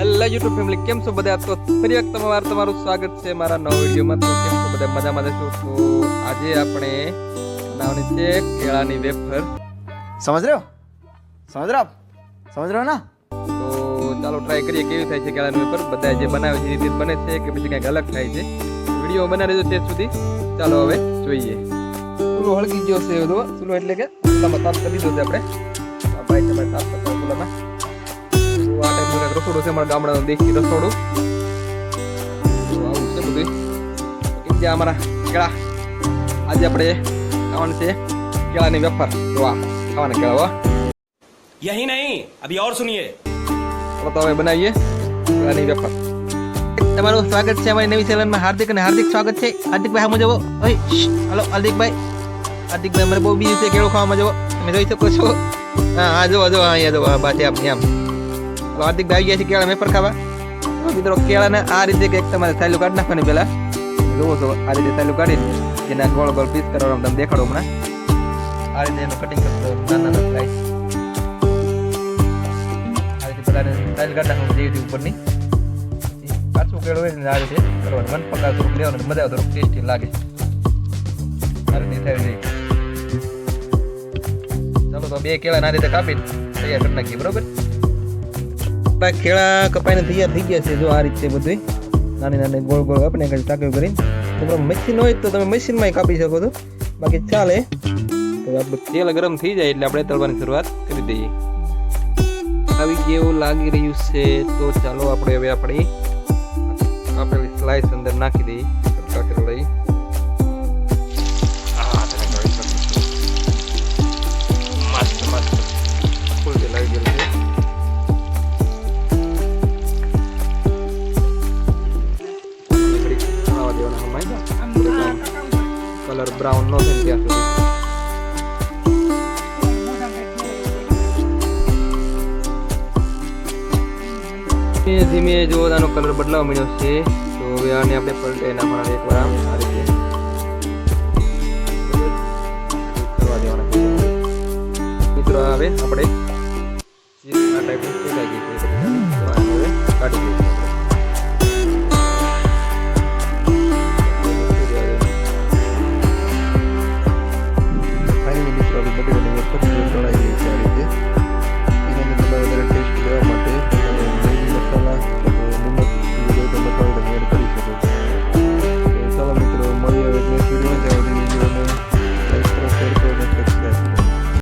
Hello YouTube family કેમ છો બધા? તો ફરી એક તમારું તમારું સ્વાગત છે મારા નવા વિડીયોમાં. તો કેમ છો બધા? મજામાં જશો તો આજે આપણે બનાવવાની છે કેળાની વેફર. સમજ રહ્યો? સમજ રહ્યો? સમજ રહ્યો ના? તો ચાલો ટ્રાય કરીએ કેવી થાય છે કેળાની વેફર. બધા જે બનાવે છે એ રીતે બને છે કે પછી કંઈક અલગ થાય છે. વીડિયો બનાવી દેજો તે સુધી. ચાલો હવે જોઈએ. ચૂલો હળગી ગયો છે બધો. ચૂલો એટલે કે મસાજ કરી દીધો આપણે. ખતરનાક રસોડું છે અમારા ગામડાનું દેશી રસોડું. આવું છે બધું. ત્યાં અમારા કેળા. આજે આપણે ખાવાનું છે કેળાની વેફર. વાહ ખાવાના કેળા વાહ યહી નહીં અભી ઓર સુનિયે. તો હવે બનાવીએ કેળાની વેફર. તમારું સ્વાગત છે અમારી નવી ચેનલમાં હાર્દિક અને હાર્દિક સ્વાગત છે. હાર્દિકભાઈ હા મજાવો હલો હાર્દિકભાઈ હાર્દિકભાઈ અમારે બહુ બીજું છે કેળું ખાવામાં જવો. તમે જોઈ શકો છો. હા હા જોવા જોવા અહીંયા જોવા બાકી આમ આમ. હલો હાર્દિકભાઈ આવી ગયા છે કેળા વેફર ખાવા મિત્રો કેળાને આ રીતે કંઈક તમારે થાયલું કાઢી નાખવાની પહેલા જુઓ છો આ રીતે થાયલું કાઢીને જેના ગોળ ગોળ પીસ કરવાનું તમને દેખાડો હમણાં આ રીતે એનું કટિંગ કરતો નાના નાના ઉપરની કાચું કેળું હોય ને આ રીતે કરવાનું મન પકા થોડુંક મજા આવે ટેસ્ટી લાગે આ રીતે તો બે કેળા આ રીતે કાપી તૈયાર કરી નાખીએ બરોબર આપણા કેળા કપાઈને તૈયાર થઈ ગયા છે જો આ રીતે બધું નાની નાની ગોળ ગોળ આપણે કંઈ ચાકુ કરીને. તો મશીન હોય તો તમે મશીનમાં કાપી શકો છો. બાકી ચાલે. તો આપણું તેલ ગરમ થઈ જાય એટલે આપણે તળવાની શરૂઆત કરી દઈએ. આવી જેવું લાગી રહ્યું છે તો ચાલો આપણે હવે આપણી આપેલી સ્લાઇસ અંદર નાખી દઈએ. કલર બ્રાઉન નો થાય ત્યાં ધીમે ધીમે જો આનો કલર બદલાવ મળ્યો છે, તો હવે આને આપણે પલટે નાખવાના એકવાર આમ, આ રીતે. મિત્રો હવે આપણે આ ટાઈપનું કાઢી દઈએ